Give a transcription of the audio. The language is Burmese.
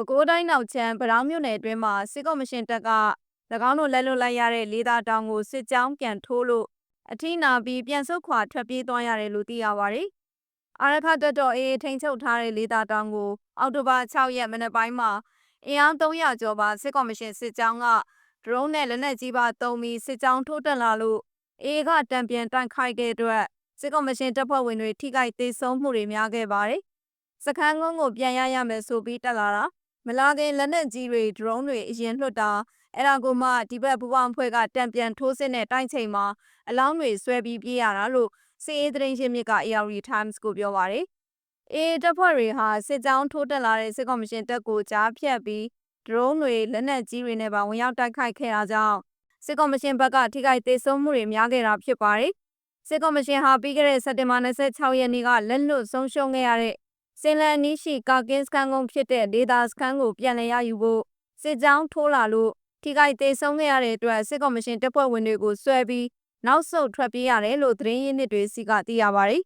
ပဲခူးတိုင်းနောက်ချမ်းပတောင်းမြို့နယ်အတွင်းမှာစစ်ကော်မရှင်တပ်က၎င်းတို့လက်လွတ်လိုက်ရတဲ့လေးသာတောင်ကိုစစ်ကြောင်းပြန်ထိုးလို့အထိနာပြီးပြန်ဆုတ်ခွာထွက်ပြေးသွားရတယ်လို့သိရပါတယ်။အာရခတပ်တော်အေးထိန်ချုပ်ထားတဲ့လေးသာတောင်ကိုအောက်တိုဘာ6ရက်မနက်ပိုင်းမှာအင်အား300ကျော်ပါစစ်ကော်မရှင်စစ်ကြောင်းကဒရုန်းနဲ့လက်နက်ကြီးပါတုံးပြီးစစ်ကြောင်းထိုးတက်လာလို့အေးကတံပြန်တိုက်ခိုက်တဲ့အတွက်စစ်ကော်မရှင်တပ်ဖွဲ့ဝင်တွေထိခိုက်ဒေဆုံးမှုတွေများခဲ့ပါတယ်။စခန်းကုန်းကိုပြန်ရရမယ်ဆိုပြီးတက်လာတာ မလာခင်လက်နက်ကြီးတွေဒရုန်းတွေအရင်လွှတ်တာအဲ့ဒါကိုမှဒီဘက်ပူပေါင်းဖွဲ့ကတံပြန်ထိုးစစ်နဲ့တိုက်ချိန်မှာအလောင်းတွေဆွဲပြီးပြေးရတာလို့စီအေးသတင်းရှင်းမြစ်က AR Times ကိုပြောပါတယ်။အေးတပ်ဖွဲ့တွေဟာစစ်ကြောင်းထိုးတက်လာတဲ့စစ်ကော်မရှင်တပ်ကိုကြားဖြတ်ပြီးဒရုန်းတွေလက်နက်ကြီးတွေနဲ့ပါဝင်ရောက်တိုက်ခိုက်ခဲ့တာကြောင့်စစ်ကော်မရှင်ဘက်ကထိခိုက်ဒေဆုံးမှုတွေများခဲ့တာဖြစ်ပါတယ်။စစ်ကော်မရှင်ဟာပြီးခဲ့တဲ့စက်တင်ဘာ26ရက်နေ့ကလက်လွတ်ဆုံးရှုံးခဲ့ရတဲ့ စင်လန်နီးရှိကာကင်းစခန်းကုန်းဖြစ်တဲ့ဒေတာစခန်းကိုပြန်လည်ရယူဖို့စစ်ကြောင်းထိုးလာလို့ထိခိုက်ဒေဆုံးခဲ့ရတဲ့အတွက်စစ်ကော်မရှင်တပ်ဖွဲ့ဝင်တွေကိုဆွဲပြီးနောက်ဆုတ်ထွက်ပြေးရတယ်လို့သတင်းရင်းမြစ်တွေစီကသိရပါတယ်